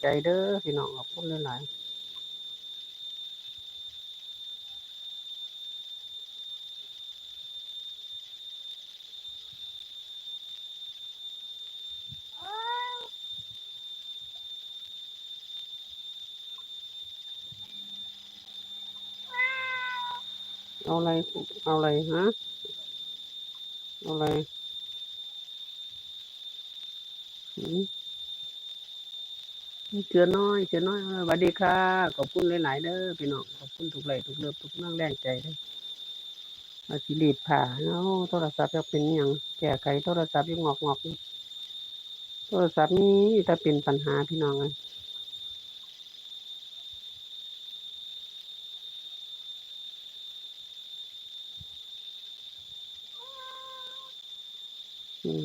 ใจเด้อพี่น้องขอบคุณหลายๆเอาอะไร เอาอะไรฮะ เอาอะไรหืม เจือน้อยเจือน้อยสวัสดีค่ะ ขอบคุณหลาย ๆ เด้อพี่น้อง ขอบคุณทุกไลทุกเลิฟทุกนั่งแรงใจเด้อมาสิรีดผ่าเอาโทรศัพท์จะเป็นหยังแก้ไขโทรศัพท์ยังงอกงอกโทรศัพท์นี้ถ้าเป็นปัญหาพี่น้องเลยอืม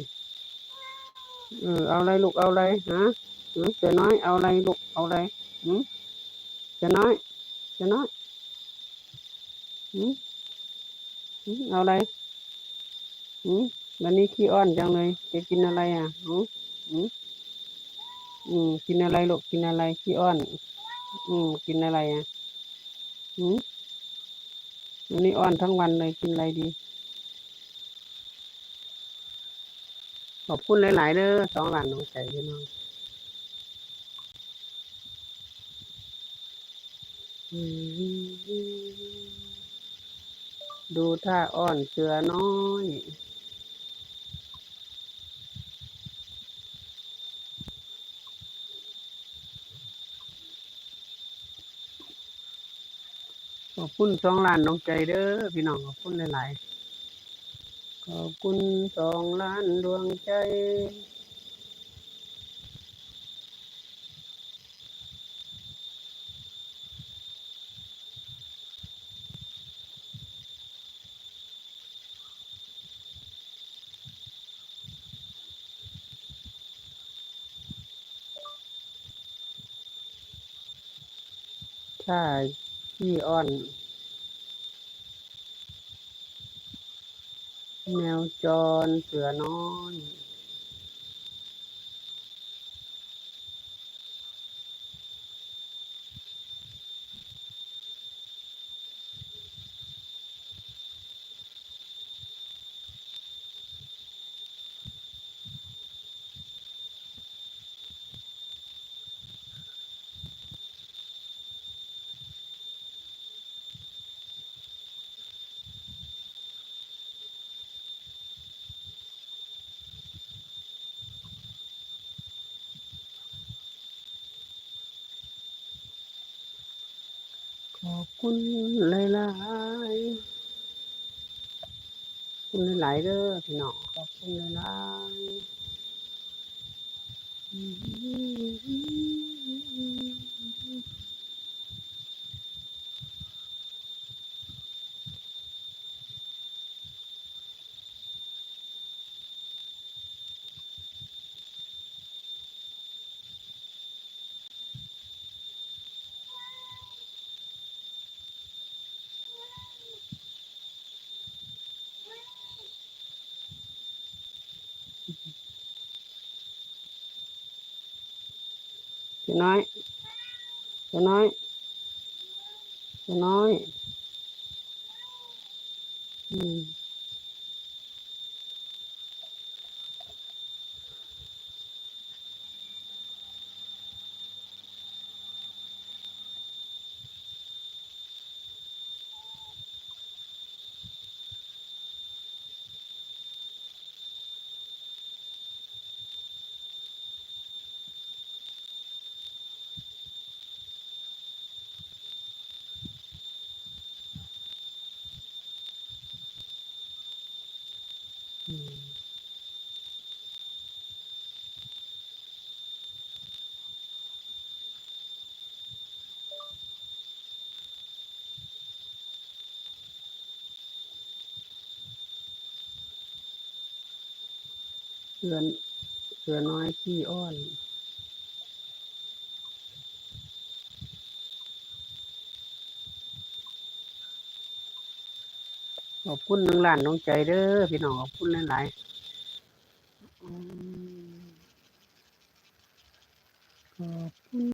เออเอาอะไรลูกเอาอะไรฮะ เสือน้อยเอาอะไรลูกเอาอะไรหืมเสือน้อยเสือน้อยหืมหืมเอาอะไรหืมวันนี้ขี้อ้อนจังเลยจะกินอะไรอะหืมหืมอืมกินอะไรลูกกินอะไรขี้อ้อน อืมกินอะไรอะหืมวันนี้อ้อนทั้งวันเลยกินอะไรดีขอบคุณหลาย ๆเด้อสองหลานน้องใจพี่น้องอืม ดูท่าอ้อนเสือน้อย ขอบคุณสองล้านน้องใจเด้อพี่น้องขอบคุณหลาย ๆ ขอบคุณสองล้านดวงใจ ใช่พี่อ้อน แมวจรเสือน้อย ขอบคุณหลายหลายคุณหลายเด้อพี่น้องขอบคุณหลายหลายอืม จะน้อยจะน้อย อืมอืม เสือเสือน้อยขี้อ้อน ขอบคุณน้องหลานน้องใจเด้อพี่น้องขอบคุณหลายๆขอบคุณ